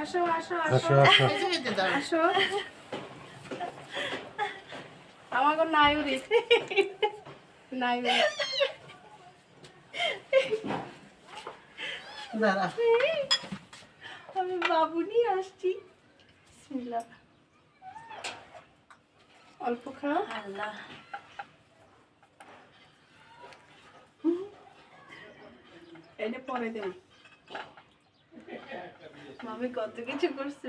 আসো আসো আসো। আসো। আসো। আমাকে নায়ুরি নায়ুরি দাঁড়া। আমি বাবু নিয়ে আসছি। বিসমিল্লাহ। অল্প খাও আল্লাহ। এটা পরে দেব। মামি কত কিছু করছে।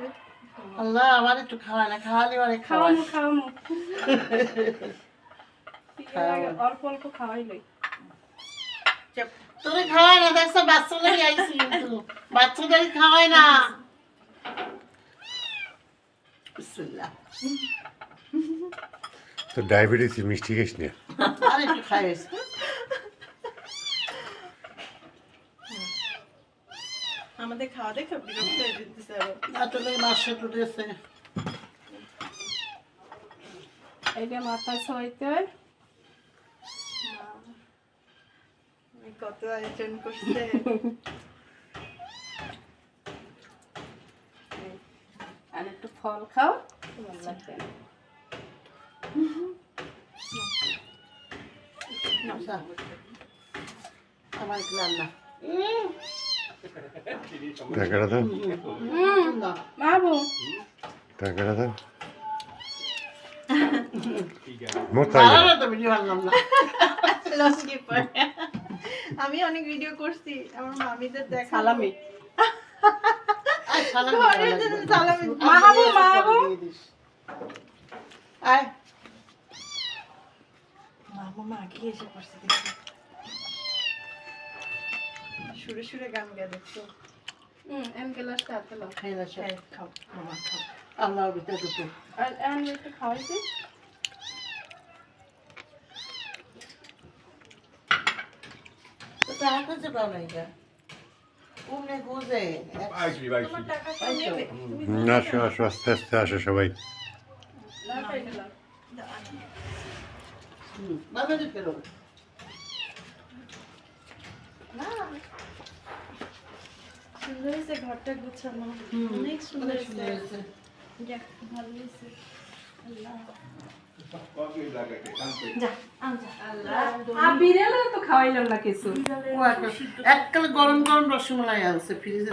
আল্লাহ আমার একটু খাওয়ায় না খাওয়ালে খাওয়ায়। খাওয়ামু খাওয়ামু। অল্প অল্প খাওয়াই লই। তোরে খাওয়ায় না দেখছ বাচ্চা লাগে আইসি কিন্তু। বাচ্চাদের খাওয়ায় না। বিসমিল্লাহ। তো ডায়াবেটিস মিষ্টি খাইস না। আর একটু খাইস আমাদের খাওয়া দেখে বিরক্ত হয়ে যেতেছে আরও। আসলে মাসে তো দিয়েছে। এইটা মাথায় ছয়তে কত আয়োজন করছে। আর একটু ফল খাও। তোমার লাগবে। না। আচ্ছা। আমার রান্না। টাকাটা দাও বাবু টাকাটা দাও আমি অনেক ভিডিও করছি আমার মামিদের দেখা সালামি। মাহাবু মাহাবু আয় মামা এসে পড়ছে দেখি। সুরে সুরে গান গা দেখছ। হুম এম গ্লাসটা হাতে লাও খাই না সব। এই, খাও মামা খাও। আল্লাহ ভিতরে দুটো। খাওয়াইছি টাকা খুঁজে পাও না এটা আসো আসো আস্তে আস্তে আসো সবাই। বাবা সুন্দর হয়েছে ঘরটা গুছানো। অনেক সুন্দর হয়েছে। যাক, ভালো হয়েছে। আল্লাহ। যা আন যা। আর বিড়ালে তো খাওয়াইলাম না কিছু। ও গরম গরম রসমালাই আনছে ফ্রিজে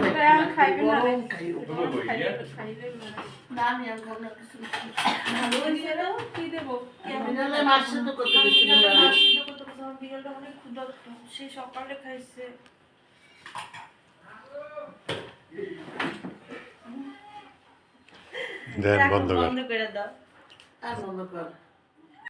সকালে খাইছে। দেন বন্ধ করে দাও। আর বন্ধ কর।